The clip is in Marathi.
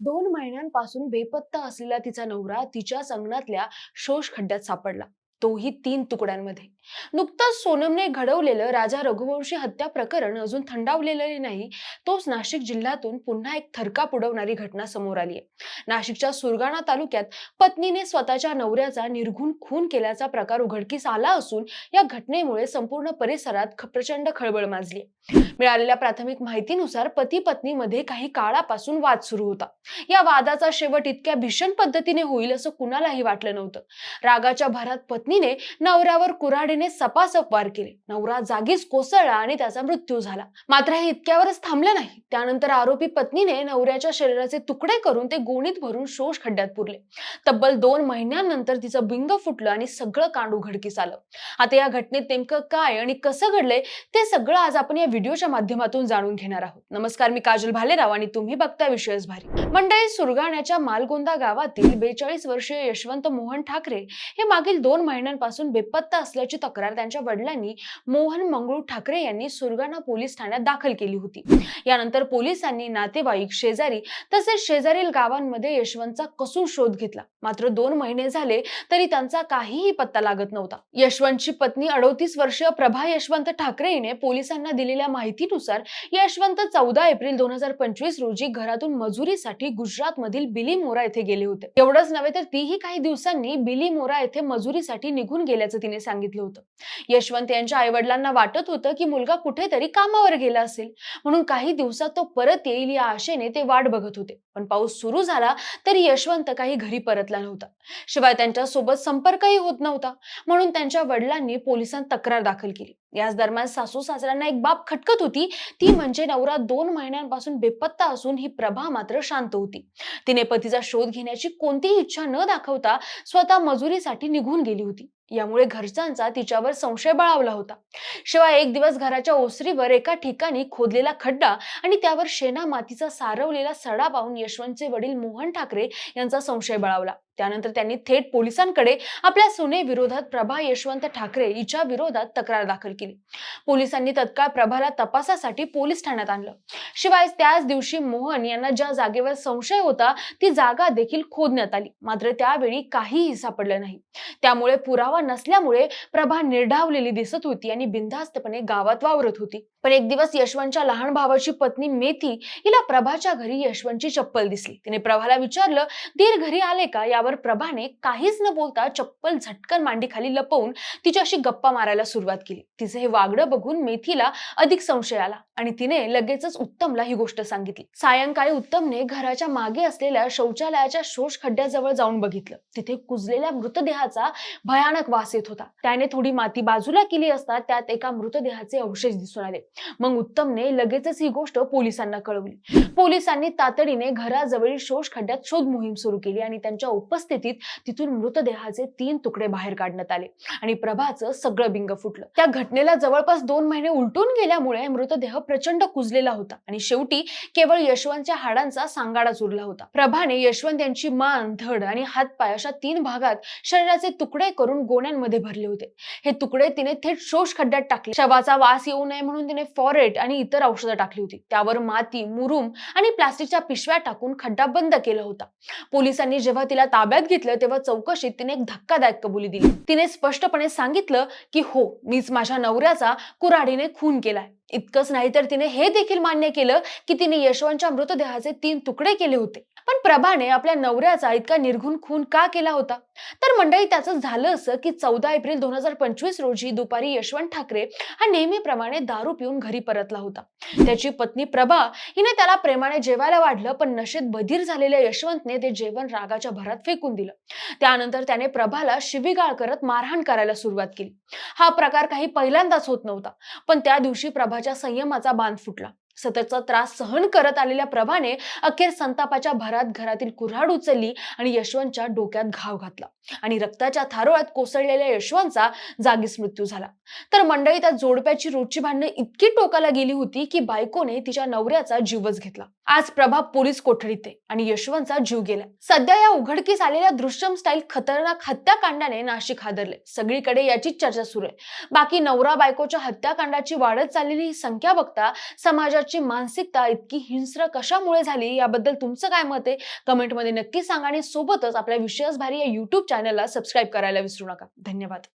दोन महिन्यांपासून बेपत्ता असलेला तिचा नवरा तिच्या अंगणातल्या शोष खड्ड्यात सापडला. तोही तीन तुकड्यांमध्ये. नुकताच सोनमने घडवलेलं राजा रघुवंशी हत्या प्रकरण अजून थंडावलेलं नाही तोच नाशिक जिल्ह्यातून पुन्हा एक थरकाप उडवणारी घटना समोर आली आहे. नाशिकच्या सुरगाणा तालुक्यात पत्नीने स्वतःच्या नवऱ्याचा निर्घुण खून केल्याचा प्रकार उघडकीस आला असून या घटनेमुळे संपूर्ण परिसरात प्रचंड खळबळ माजली मिळालेल्या प्राथमिक माहितीनुसार पती पत्नीमध्ये काही काळापासून वाद सुरू होता. या वादाचा शेवट इतक्या भीषण पद्धतीने होईल असं कुणालाही वाटलं नव्हतं. रागाच्या भरात पत्नीने नवऱ्यावर कुऱ्हाडीने सपासप वार केले. नवरा जागीच कोसळला आणि त्याचा मृत्यू झाला. मात्र हे इतक्यावरच थांबलं नाही. त्यानंतर आरोपी पत्नीने नवऱ्याच्या शरीराचे तुकडे करून ते गोणीत भरून शोष खड्ड्यात पुरले. तब्बल दोन महिन्यांनंतर तिचं बिंग फुटलं आणि सगळं कांड उघडकीस आलं. आता या घटनेत नेमकं काय आणि कसं घडलंय ते सगळं आज आपण या व्हिडिओच्या माध्यमातून जाणून घेणार आहोत. नमस्कार मी काजल भालेराव आणि तुम्ही बघता विषयच भारी मंडळी सुरगाण्याच्या मालगोंदा गावातील बेचाळीस वर्षीय यशवंत मोहन ठाकरे हे मागील दोन महिन्यांपासून बेपत्ता असल्याची तक्रार त्यांच्या वडिलांनी मोहन मंगळू ठाकरे यांनी सुरगाणा पोलीस ठाण्यात दाखल केली होती. यानंतर पोलिसांनी नातेवाईक शेजारी तसेच शेजारील गावांमध्ये यशवंतचा कसून शोध घेतला. मात्र दोन महिने झाले तरी त्यांचा काहीही पत्ता लागत नव्हता. यशवंतची पत्नी अडोतीस वर्षीय प्रभा यशवंत ठाकरे हिने पोलिसांना दिलेल्या माहितीनुसार यशवंत चौदा एप्रिल दोन हजार पंचवीस रोजी घरातून मजुरीसाठी गुजरात मधील बिलीमोरा येथे गेले होते. एवढंच नव्हे तर तीही काही दिवसांनी बिलीमोरा येथे मजुरीसाठी निघून गेल्याचं तिने सांगितलं होतं. यशवंत यांच्या आईवडिलांना वाटत होतं की मुलगा कुठेतरी कामावर गेला असेल. म्हणून काही दिवसात तो परत येईल या आशेने ते वाट बघत होते. पण पाऊस सुरू झाला तरी यशवंत काही घरी परतला नव्हता. शिवाय त्यांच्यासोबत संपर्कही होत नव्हता. म्हणून त्यांच्या वडिलांनी पोलिसांत तक्रार दाखल केली. याच दरम्यान सासू सासऱ्यांना एक बाब खटकत होती. ती म्हणजे नवरा दोन महिन्यांपासून बेपत्ता असून ही प्रभा मात्र शांत होती. तिने पतीचा शोध घेण्याची कोणतीही इच्छा न दाखवता स्वतः मजुरीसाठी निघून गेली होती. यामुळे घरच्यांचा तिच्यावर संशय बळावला होता. शिवाय एक दिवस घराच्या ओसरीवर एका ठिकाणी खोदलेला खड्डा आणि त्यावर शेणा मातीचा सारवलेला सडा पाहून यशवंतचे वडील मोहन ठाकरे यांचा संशय बळावला. त्यानंतर त्यांनी थेट पोलिसांकडे आपल्या सुने विरोधात प्रभा यशवंत ठाकरे हिच्या विरोधात तक्रार दाखल केली. पोलिसांनी तत्काळ प्रभाला तपासासाठी पोलीस ठाण्यात आणलं. शिवाय त्याच दिवशी मोहन यांना ज्या जागेवर संशय होता ती जागा देखील खोदण्यात आली. मात्र त्यावेळी काहीही सापडलं नाही. त्यामुळे पुरावा नसल्यामुळे प्रभा निर्ढावलेली दिसत होती आणि बिनधास्तपणे गावात वावरत होती. पण एक दिवस यशवंतच्या लहान भावाची पत्नी मेथी हिला प्रभाच्या घरी यशवंतची चप्पल दिसली. तिने प्रभाला विचारलं दीर घरी आले का? यावर प्रभाने काहीच न बोलता चप्पल झटकन मांडीखाली लपवून तिच्याशी गप्पा मारायला सुरुवात केली. तिचे हे वागडं बघून मेथीला अधिक संशय आला आणि तिने लगेचच उत्तम उत्तमला ही गोष्ट सांगितली. सायंकाळी उत्तमने घराच्या मागे असलेल्या शौचालयाच्या शोष खड्ड्याजवळ जाऊन बघितलं. तिथे कुजलेल्या मृतदेहाचा भयानक वास येत होता. त्याने थोडी माती बाजूला केली असता त्यात एका मृतदेहाचे अवशेष दिसून आले. मग उत्तमने लगेचच ही गोष्ट पोलिसांना कळवली. पोलिसांनी तातडीने घराजवळील शोष खड्ड्यात शोध मोहीम सुरू केली आणि त्यांच्या उपस्थितीत तिथून मृतदेहाचे तीन तुकडे बाहेर काढण्यात आले आणि प्रभाचं सगळं बिंग फुटलं. त्या घटनेला जवळपास दोन महिने उलटून गेल्यामुळे मृतदेह प्रचंड कुजलेला होता आणि शेवटी केवळ यशवंतच्या हाडांचा सांगाडाच उरला होता. प्रभाने यशवंत यांची मान धड आणि हातपाय अशा तीन भागात शरीराचे तुकडे करून गोण्यांमध्ये भरले होते. हे तुकडे तिने थेट शोष खड्ड्यात टाकले. शवाचा वास येऊ नये म्हणून तिने फॉरेट आणि इतर औषधं टाकली होती. त्यावर माती मुरुम आणि प्लास्टिकच्या पिशव्या टाकून खड्डा बंद केला होता. पोलिसांनी जेव्हा तिला ताब्यात घेतलं तेव्हा चौकशीत तिने एक धक्कादायक कबुली दिली. तिने स्पष्टपणे सांगितलं की हो मीच माझ्या नवऱ्याचा कुऱ्हाडीने खून केलाय. इतकंच नाही तर तिने हे देखील मान्य केलं की तिने यशवंतच्या मृतदेहाचे तीन तुकडे केले होते. पण प्रभाने आपल्या नवऱ्याचा इतका निर्घुण खून का केला होता? तर मंडळी त्याचं झालं असं की चौदा एप्रिल दोन हजार पंचवीस रोजी दुपारी यशवंत ठाकरे हा नेहमीप्रमाणे दारू पिऊन घरी परतला होता. त्याची पत्नी प्रभा हिने त्याला प्रेमाने जेवायला वाढलं पण नशेत बधीर झालेल्या यशवंतने ते जेवण रागाच्या भरात फेकून दिलं. त्यानंतर त्याने प्रभाला शिवीगाळ करत मारहाण करायला सुरुवात केली. हा प्रकार काही पहिल्यांदाच होत नव्हता पण त्या दिवशी प्रभाच्या संयमाचा बांध फुटला. सततचा त्रास सहन करत आलेल्या प्रभाने अखेर संतापाच्या भरात घरातील कुऱ्हाड उचलली आणि यशवंतच्या डोक्यात घाव घातला. आणि रक्ताच्या थारोळ्यात कोसळलेल्या यशवंतचा जागीच मृत्यू झाला. तर मंडळी त्या जोडप्याची रोजची भांडणं इतकी टोकाला गेली होती की बायकोने तिच्या नवऱ्याचा जीवच घेतला. आज प्रभा पोलीस कोठडीत आहे आणि यशवंतचा जीव गेला. सध्या या उघडकीस आलेल्या दृश्यम स्टाईल खतरनाक हत्याकांडाने नाशिक हादरले सगळीकडे याचीच चर्चा सुरू आहे. बाकी नवरा बायकोच्या हत्याकांडाची वाढत चाललेली ही संख्या बघता समाजाची समाजाची मानसिकता इतकी हिंस्र कशामुळे झाली याबद्दल तुमचं काय मत आहे? कमेंटमध्ये नक्की सांगा आणि सोबतच आपल्या विश्वास भारी या युट्यूब चॅनलला सबस्क्राईब करायला विसरू नका. धन्यवाद.